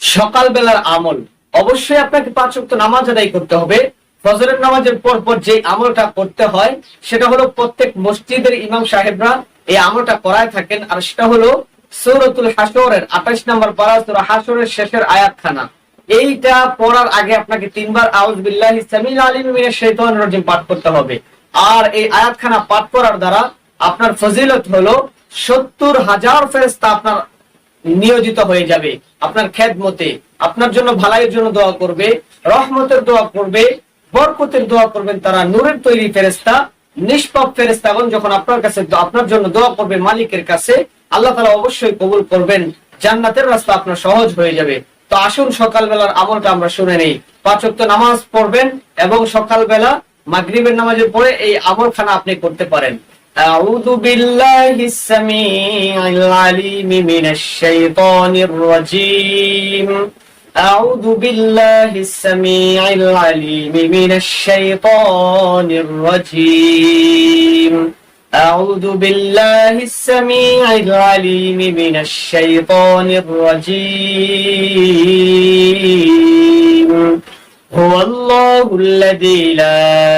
সকালবেলার আমল। অবশ্যই আপনাকে পাঁচ ওয়াক্ত নামাজ আদায় করতে হবে। ফজরের নামাজের পর পর যে আমলটা করতে হয়, সেটা হলো প্রত্যেক মসজিদের ইমাম সাহেবরা এই আমলটা করায় থাকেন। আর সেটা হলো সৌরতুল হাসরের আঠাশ নম্বর পারা সূরা হাসরের শেষের আয়াতখানা। এইটা পড়ার আগে আপনাকে তিনবার আউজ বিল্লাহি সামিল আলিম শাইতানির রাজিম পাঠ করতে হবে। আর এই আয়াতখানা পাঠ করার দ্বারা আপনার ফজিলত হলো সত্তর হাজার ফেরেস্তা আপনার নিয়োজিত হয়ে যাবে। আপনার খেদমতে, আপনার জন্য ভালাইয়ের জন্য দোয়া করবে, রহমতের দোয়া করবে, বরকতের দোয়া করবেন তারা নূরের তৈরি ফেরেস্তা নিষ্পাপ ফেরেস্তাগণ যখন আপনার কাছে আপনার জন্য দোয়া করবে মালিকের কাছে, আল্লাহ তালা অবশ্যই কবুল করবেন। জান্নাতের রাস্তা আপনার সহজ হয়ে যাবে। তো আসুন সকালবেলার আমলটা আমরা শুনে নেই। পাঁচ ওয়াক্ত নামাজ পড়বেন এবং সকালবেলা মাগরিবের নামাজের পরে এই আমলখানা আপনি করতে পারেন। أعوذ بالله السميع العليم من الشيطان الرجيم. أعوذ بالله السميع العليم من الشيطان الرجيم. أعوذ بالله السميع العليم من الشيطان الرجيم. هو الله الذي لا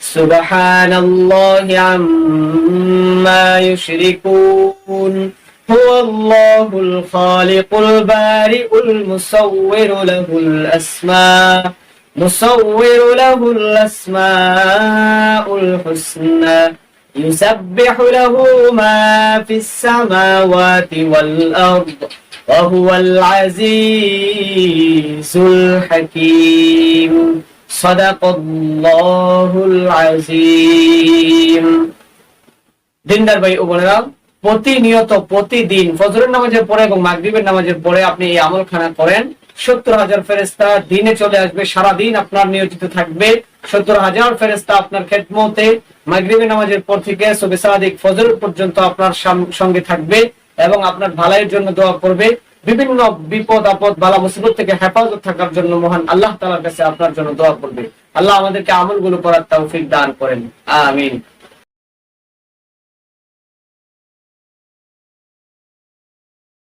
سبحان الله عما يشركون. هو الله الخالق البارئ المصور له الأسماء مصور له الأسماء الحسنى يسبح له ما في السماوات والأرض وهو العزيز الحكيم. দিনদার ভাই প্রতিনিয়ত, প্রতিদিন ফজরের নামাজের পরে এবং নামাজের পরে আপনি এই আমল খানা করেন। সত্তর হাজার ফেরেস্তা দিনে চলে আসবে, সারাদিন আপনার নিয়োজিত থাকবে। সত্তর হাজার ফেরেস্তা আপনার খেদমতে মাগরিবের নামাজের পর থেকে সবে সাদিক ফজর পর্যন্ত আপনার সঙ্গে থাকবে এবং আপনার ভালাইয়ের জন্য দোয়া করবে। বিভিন্ন বিপদ, আপদ, বালা, মুসিবত থেকে হেফাজত থাকার জন্য মহান আল্লাহ তালার কাছে আপনার জন্য দোয়া করবে। আল্লাহ আমাদেরকে আমলগুলো করার তৌফিক দান করেন। আমিন।